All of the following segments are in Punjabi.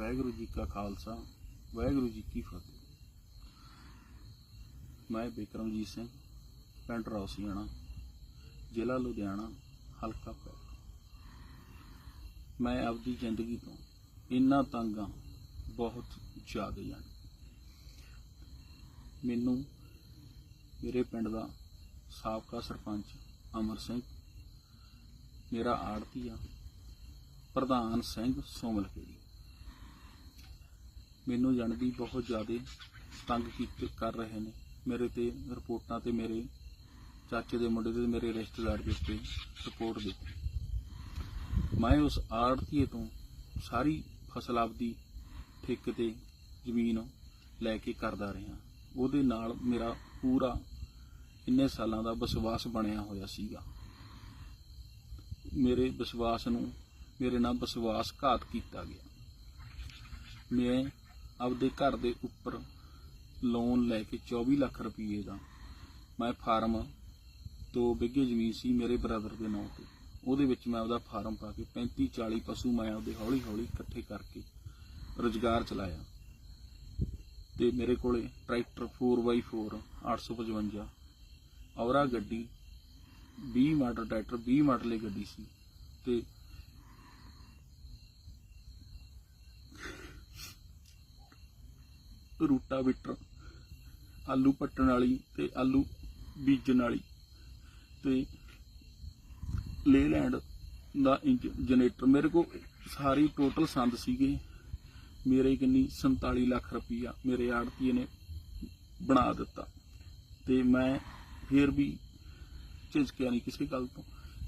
ਵਾਹਿਗੁਰੂ ਜੀ ਕਾ ਖਾਲਸਾ, ਵਾਹਿਗੁਰੂ ਜੀ ਕੀ ਫਤਿਹ। ਮੈਂ ਬਿਕਰਮਜੀਤ ਸਿੰਘ, ਪਿੰਡ ਰੌਸੀਆਣਾ, ਜ਼ਿਲ੍ਹਾ ਲੁਧਿਆਣਾ, ਹਲਕਾ ਪੈ ਮੈਂ ਆਪਦੀ ਜ਼ਿੰਦਗੀ ਤੋਂ ਇੰਨਾ ਤੰਗ ਹਾਂ ਬਹੁਤ ਜ਼ਿਆਦਾ ਜਾਣ। ਮੈਨੂੰ ਮੇਰੇ ਪਿੰਡ ਦਾ ਸਾਬਕਾ ਸਰਪੰਚ ਅਮਰ ਸਿੰਘ, ਮੇਰਾ ਆੜਤੀ ਆ ਪ੍ਰਧਾਨ ਸਿੰਘ ਸੋਮਲਖੇੜੀ ਮੈਨੂੰ ਜਾਣਦੀ ਬਹੁਤ ਜ਼ਿਆਦਾ ਤੰਗ ਕੀਤੇ, ਕਰ ਰਹੇ ਨੇ। ਮੇਰੇ ਤੇ ਰਿਪੋਰਟਾਂ ਤੇ ਮੇਰੇ ਚਾਚੇ ਦੇ ਮੁੰਡੇ ਤੇ ਮੇਰੇ ਰਿਸ਼ਤੇਦਾਰ ਦੇ ਉੱਤੇ ਰਿਪੋਰਟ ਦਿੱਤੀ। ਮੈਂ ਉਸ ਆੜਤੀਏ ਤੋਂ ਸਾਰੀ ਫਸਲ ਆਪਦੀ ਠੇਕੇ ਤੇ ਜ਼ਮੀਨ ਲੈ ਕੇ ਕਰਦਾ ਰਿਹਾ। ਉਹਦੇ ਨਾਲ ਮੇਰਾ ਪੂਰਾ ਇੰਨੇ ਸਾਲਾਂ ਦਾ ਵਿਸ਼ਵਾਸ ਬਣਿਆ ਹੋਇਆ ਸੀਗਾ। ਮੇਰੇ ਵਿਸ਼ਵਾਸ ਨੂੰ, ਮੇਰੇ ਨਾਲ ਵਿਸ਼ਵਾਸਘਾਤ ਕੀਤਾ ਗਿਆ। ਮੈਂ ਆਪਦੇ ਘਰ ਦੇ ਉੱਪਰ ਲੋਨ ਲੈ ਕੇ 24 ਲੱਖ ਰੁਪਏ ਦਾ ਮੈਂ ਫਾਰਮ ਦੋ ਬਿੱਗੇ ਜ਼ਮੀਨ ਸੀ ਮੇਰੇ ਬ੍ਰਦਰ ਦੇ ਨਾਂ ਤੇ। ਉਹਦੇ ਵਿੱਚ ਮੈਂ ਆਪਦਾ ਫਾਰਮ ਪਾ ਕੇ 35 40 ਪਸ਼ੂ ਮੈਂ ਆਪਦੇ ਹੌਲੀ ਹੌਲੀ ਇਕੱਠੇ ਕਰਕੇ ਰੁਜ਼ਗਾਰ ਚਲਾਇਆ। ਤੇ ਮੇਰੇ ਕੋਲੇ ਟਰੈਕਟਰ 4x4 855 ਔਰਾ ਗੱਡੀ 20 ਮਾਡਲ ਟਰੈਕਟਰ 20 ਮਾਡਲ ਦੀ ਗੱਡੀ ਸੀ। ਤੇ ਰੂਟਾਵੀਟਰ ਆਲੂ ਪੱਟਣ ਵਾਲੀ ਤੇ ਆਲੂ ਬੀਜਣ ਵਾਲੀ ਤੇ ਲੇਲੈਂਡ ਦਾ ਜਨਰੇਟਰ। ਮੇਰੇ ਕੋਲ ਸਾਰੀ ਟੋਟਲ ਸੰਦ ਸੀਗੇ। ਮੇਰੇ ਕਿੰਨੀ 47 ਲੱਖ ਰੁਪਈਆ ਮੇਰੇ ਆੜਤੀਏ ਨੇ ਬਣਾ ਦਿੱਤਾ। ਤੇ ਮੈਂ ਫੇਰ ਵੀ ਝਿਜਕਿਆ ਨਹੀਂ ਕਿਸੇ ਗੱਲ ਤੋਂ।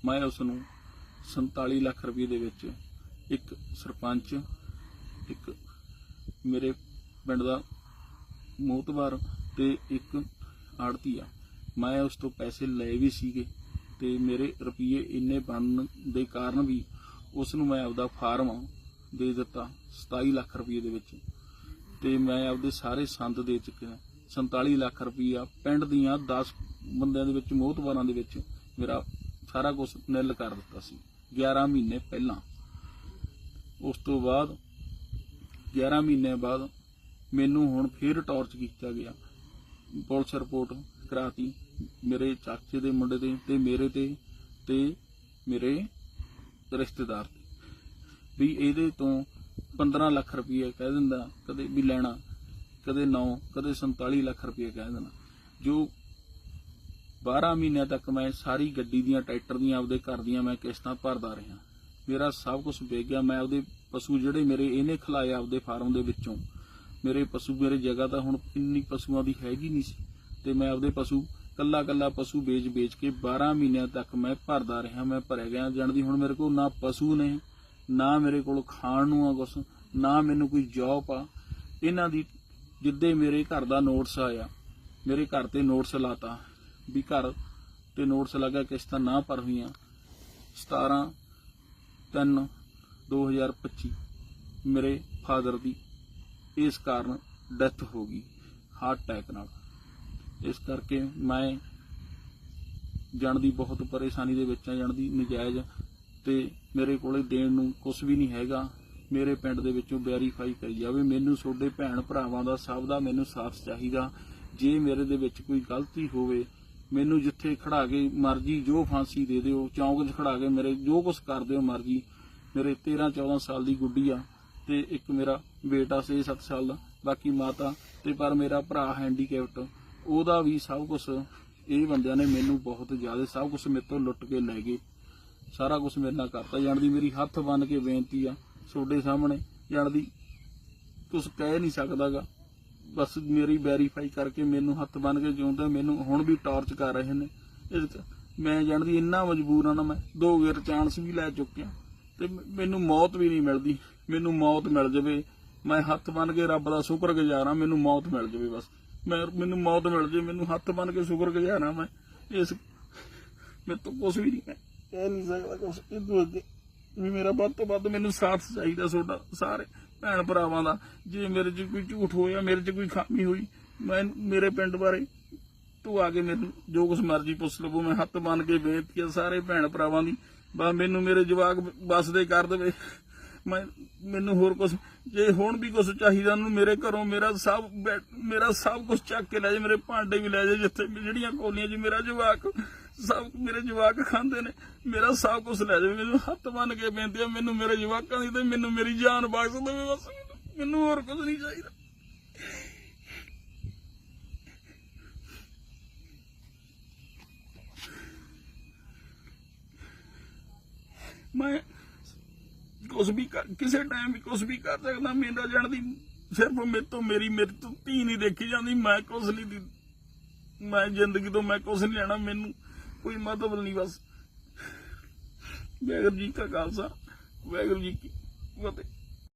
ਮੈਂ ਉਸ ਨੂੰ 47 ਲੱਖ ਰੁਪਏ ਦੇ ਵਿੱਚ ਇੱਕ ਸਰਪੰਚ, ਇੱਕ ਮੇਰੇ ਪਿੰਡ ਦਾ ਮੋਤਬਾਰ ਤੇ ਇੱਕ ਆੜਤੀ ਆ। ਮੈਂ ਉਸ ਤੋਂ ਪੈਸੇ ਲਏ ਵੀ ਸੀਗੇ ਤੇ ਮੇਰੇ ਰੁਪਏ ਇੰਨੇ ਬਣਨ ਦੇ ਕਾਰਨ ਵੀ ਉਸ ਨੂੰ ਮੈਂ ਆਪਦਾ ਫਾਰਮ ਦੇ ਦਿੱਤਾ 27 ਲੱਖ ਰੁਪਏ ਦੇ ਵਿੱਚ। ਤੇ ਮੈਂ ਆਪਦੇ ਸਾਰੇ ਸੰਦ ਦੇ ਚੁੱਕਿਆ। 47 ਲੱਖ ਰੁਪਈਆ ਪਿੰਡ ਦੀਆਂ 10 ਬੰਦਿਆਂ ਦੇ ਵਿੱਚ ਮੋਹਤਬਾਰਾਂ ਦੇ ਵਿੱਚ ਮੇਰਾ ਸਾਰਾ ਕੁਝ ਨਿਲ ਕਰ ਦਿੱਤਾ ਸੀ 11 ਮਹੀਨੇ ਪਹਿਲਾਂ। ਉਸ ਤੋਂ ਬਾਅਦ 11 ਮਹੀਨੇ ਬਾਅਦ ਮੈਨੂੰ ਹੁਣ ਫੇਰ ਟਾਰਚ ਕੀਤਾ ਗਿਆ। ਪੁਲਿਸ ਰਿਪੋਰਟ ਕਰਾਤੀ। ਮੇਰੇ ਚਾਚੇ ਦੇ ਮੁੰਡੇ ਤੇ ਤੇ ਮੇਰੇ ਤੇ ਤੇ ਮੇਰੇ ਰਿਸ਼ਤੇਦਾਰ ਤੇ ਵੀ ਇਹਦੇ ਤੋਂ 15 ਲੱਖ ਰੁਪਏ ਕਹਿ ਦਿੰਦਾ, ਕਦੇ ਵੀ ਲੈਣਾ, ਕਦੇ 9 ਕਦੇ 47 ਲੱਖ ਰੁਪਏ ਕਹਿ ਦੇਣਾ। ਜੋ 12 ਮਹੀਨਿਆਂ ਤੱਕ ਮੈਂ ਸਾਰੀ ਗੱਡੀ ਦੀਆਂ, ਟਰੈਕਟਰ ਦੀਆਂ, ਆਪਦੇ ਘਰ ਦੀਆਂ ਮੈਂ ਕਿਸ਼ਤਾਂ ਭਰਦਾ ਰਿਹਾ। ਮੇਰਾ ਸਭ ਕੁਝ ਵੇਚ ਗਿਆ। ਮੈਂ ਆਪਦੇ ਪਸ਼ੂ ਜਿਹੜੇ ਮੇਰੇ, ਇਹਨੇ ਖਿਲਾਏ ਆਪਦੇ ਫਾਰਮ ਦੇ ਵਿੱਚੋਂ। ਮੇਰੇ ਪਸ਼ੂ ਮੇਰੇ ਜਗ੍ਹਾ ਤਾਂ ਹੁਣ ਇੰਨੀ ਪਸ਼ੂਆਂ ਦੀ ਹੈਗੀ ਨਹੀਂ ਸੀ। ਤੇ ਮੈਂ ਆਪਦੇ ਪਸ਼ੂ ਕੱਲਾ ਕੱਲਾ ਪਸ਼ੂ ਵੇਚ ਵੇਚ ਕੇ 12 ਮਹੀਨਿਆਂ ਤੱਕ ਮੈਂ ਭਰਦਾ ਰਿਹਾ, ਮੈਂ ਭਰਿਆ ਗਿਆ। ਜਾਣਦੀ ਹੁਣ ਮੇਰੇ ਕੋਲ ਨਾ ਪਸ਼ੂ ਨੇ, ਨਾ ਮੇਰੇ ਕੋਲ ਖਾਣ ਨੂੰ ਆ ਕੁਛ, ਨਾ ਮੈਨੂੰ ਕੋਈ ਜੌਬ ਆ। ਇਹਨਾਂ ਦੀ ਜਿੱਦੇ ਮੇਰੇ ਘਰ ਦਾ ਨੋਟਸ ਆਇਆ, ਮੇਰੇ ਘਰ ਤੇ ਨੋਟਿਸ ਲਾਤਾ ਵੀ ਘਰ ਤੇ ਨੋਟਿਸ ਲੱਗਾ ਕਿਸ਼ਤਾਂ ਨਾ ਭਰ ਹੋਈਆਂ 17 3 2025 ਮੇਰੇ ਫਾਦਰ ਦੀ ਇਸ ਕਾਰਨ ਡੈਥ ਹੋ ਗਈ ਹਾਰਟ ਅਟੈਕ ਨਾਲ। ਇਸ ਕਰਕੇ ਮੈਂ ਜਾਣ ਦੀ ਬਹੁਤ ਪਰੇਸ਼ਾਨੀ ਦੇ ਵਿੱਚ ਆ ਜਾਣ ਦੀ ਨਜਾਇਜ਼ ਤੇ ਮੇਰੇ ਕੋਲੇ ਦੇਣ ਨੂੰ ਕੁਝ ਵੀ ਨਹੀਂ ਹੈਗਾ। ਮੇਰੇ ਪਿੰਡ ਦੇ ਵਿੱਚੋਂ ਵੈਰੀਫਾਈ ਕਰੀ ਜਾਵੇ। ਮੈਨੂੰ ਤੁਹਾਡੇ ਭੈਣ ਭਰਾਵਾਂ ਦਾ ਸਭ ਦਾ ਮੈਨੂੰ ਸਾਥ ਚਾਹੀਦਾ। ਜੇ ਮੇਰੇ ਦੇ ਵਿੱਚ ਕੋਈ ਗਲਤੀ ਹੋਵੇ, ਮੈਨੂੰ ਜਿੱਥੇ ਖੜਾ ਕੇ ਮਰਜ਼ੀ ਜੋ ਫਾਂਸੀ ਦੇ ਦਿਓ, ਚੌਂਕ 'ਚ ਖੜਾ ਕੇ ਮੇਰੇ ਜੋ ਕੁਝ ਕਰ ਦਿਓ ਮਰਜ਼ੀ, ਮੇਰੇ 13 14 ਸਾਲ ਦੀ ਗੁੱਡੀ ਆ ਤੇ ਇੱਕ ਮੇਰਾ ਬੇਟਾ 6-7 ਸਾਲ ਦਾ, ਬਾਕੀ ਮਾਤਾ ਤੇ ਪਰ ਮੇਰਾ ਭਰਾ ਹੈਂਡੀਕੈਪਟ ਉਹਦਾ ਵੀ ਸਭ ਕੁਝ ਇਹ ਬੰਦਿਆਂ ਨੇ ਮੈਨੂੰ ਬਹੁਤ ਜ਼ਿਆਦਾ ਸਭ ਕੁਝ ਮੇਰੇ ਤੋਂ ਲੁੱਟ ਕੇ ਲੈ ਗਏ। ਸਾਰਾ ਕੁਝ ਮੇਰੇ ਨਾਲ ਕਰਤਾ। ਜਾਣਦੀ ਮੇਰੀ ਹੱਥ ਬੰਨ ਕੇ ਬੇਨਤੀ ਆ ਤੁਹਾਡੇ ਸਾਹਮਣੇ। ਜਾਣਦੀ ਕੁਝ ਕਹਿ ਨਹੀਂ ਸਕਦਾਗਾ। ਬਸ ਮੇਰੀ ਵੈਰੀਫਾਈ ਕਰਕੇ ਮੈਨੂੰ ਹੱਥ ਬੰਨ ਕੇ ਜਿਉਂਦਾ ਮੈਨੂੰ ਹੁਣ ਵੀ ਟਾਰਚ ਕਰ ਰਹੇ ਨੇ। ਇਸ ਕ- ਮੈਂ ਜਾਣਦੀ ਇੰਨਾ ਮਜਬੂਰ ਹਾਂ ਨਾ, ਮੈਂ ਦੋ ਗੇਰ ਚਾਂਸ ਵੀ ਲੈ ਚੁੱਕਿਆ। ਤੇ ਮ- ਮੈਨੂੰ ਮੌਤ ਵੀ ਨਹੀਂ ਮਿਲਦੀ। ਮੈਨੂੰ ਮੌਤ ਮਿਲ ਜਾਵੇ, ਮੈਂ ਹੱਥ ਬੰਨ ਕੇ ਰੱਬ ਦਾ ਸ਼ੁਕਰਗੁਜ਼ਾਰ ਆ ਮੈਨੂੰ ਮੌਤ ਮਿਲ ਜਾਵੇ ਬਸ। ਮੈਂ, ਮੈਨੂੰ ਮੌਤ ਮਿਲ ਜਾਵੇ, ਮੈਨੂੰ ਹੱਥ ਬੰਨ ਕੇ ਸ਼ੁਕਰਗੁਜ਼ਾਰ ਆ ਮੈਂ। ਇਸ, ਮੇਰੇ ਤੋਂ ਕੁਝ ਵੀ ਨਹੀਂ ਕਹਿ ਨਹੀਂ ਸਕਦਾ ਕੁਝ ਇਦੋਂ ਅੱਗੇ ਵੀ ਮੇਰਾ ਵੱਧ ਤੋਂ ਵੱਧ ਮੈਨੂੰ ਸਾਥ ਚਾਹੀਦਾ ਤੁਹਾਡਾ, ਸਾਰੇ ਭੈਣ ਭਰਾਵਾਂ ਦਾ। ਜੇ ਮੇਰੇ 'ਚ ਕੋਈ ਝੂਠ ਹੋਇਆ, ਮੇਰੇ 'ਚ ਕੋਈ ਖਾਮੀ ਹੋਈ, ਮੈਂ ਮੇਰੇ ਪਿੰਡ ਬਾਰੇ ਤੂੰ ਆ ਕੇ ਮੈਨੂੰ ਜੋ ਕੁਛ ਮਰਜ਼ੀ ਪੁੱਛ ਲਵੋ। ਮੈਂ ਹੱਥ ਬੰਨ ਕੇ ਬੇਨਤੀ ਆ ਸਾਰੇ ਭੈਣ ਭਰਾਵਾਂ ਦੀ, ਬਸ ਮੈਨੂੰ ਮੇਰੇ ਜਵਾਕ ਬਸ ਦੇ ਕਰ ਦੇਵੇ। ਮੈਂ ਮੈਨੂੰ ਹੋਰ ਕੁਝ ਜੇ ਹੁਣ ਵੀ ਕੁਝ ਚਾਹੀਦਾ ਉਹਨੂੰ ਮੇਰੇ ਘਰੋਂ ਮੇਰਾ ਸਭ ਬੈ- ਮੇਰਾ ਸਭ ਕੁਝ ਚੱਕ ਕੇ ਲੈ ਜਾ ਮੇਰੇ ਭਾਂਡੇ ਵੀ ਲੈ ਜਾ ਜਿੱਥੇ ਜਿਹੜੀਆਂ ਕੋਲੀਆਂ 'ਚ ਮੇਰਾ ਜਵਾਕ ਸਭ ਮੇਰੇ ਜਵਾਕ ਖਾਂਦੇ ਨੇ, ਮੇਰਾ ਸਭ ਕੁਝ ਲੈ ਜਾ ਮੈਨੂੰ ਹੱਥ ਬੰਨ ਕੇ ਬੇਨਤੀ ਆ, ਮੈਨੂੰ ਮੇਰੇ ਜਵਾਕਾਂ ਦੀ ਤੇ ਮੈਨੂੰ ਮੇਰੀ ਜਾਨ ਬਖਸ਼ ਦੇਵੇ ਬਸ। ਮੈਨੂੰ ਹੋਰ ਕੁਝ ਨਹੀਂ ਚਾਹੀਦਾ। ਮੈਂ ਕੁਛ ਵੀ ਕਿਸੇ ਟਾਈਮ ਵੀ ਕੁਛ ਵੀ ਕਰ ਸਕਦਾ ਮੇਰਾ ਜਾਣ ਦੀ, ਸਿਰਫ ਮੇਰੇ ਤੋਂ ਮੇਰੀ ਮੇਰੇ ਤੋਂ ਧੀ ਨਹੀਂ ਦੇਖੀ ਜਾਂਦੀ, ਮੈਂ ਕੁਛ ਨਹੀਂ ਦੀ, ਮੈਂ ਜ਼ਿੰਦਗੀ ਤੋਂ ਮੈਂ ਕੁਛ ਨਹੀਂ ਲੈਣਾ, ਮੈਨੂੰ ਕੋਈ ਮਤਲਬ ਨਹੀਂ ਬਸ। ਵਾਹਿਗੁਰੂ ਜੀ ਕਾ ਖਾਲਸਾ, ਵਾਹਿਗੁਰੂ ਜੀ ਕੀ ਫਤਿਹ।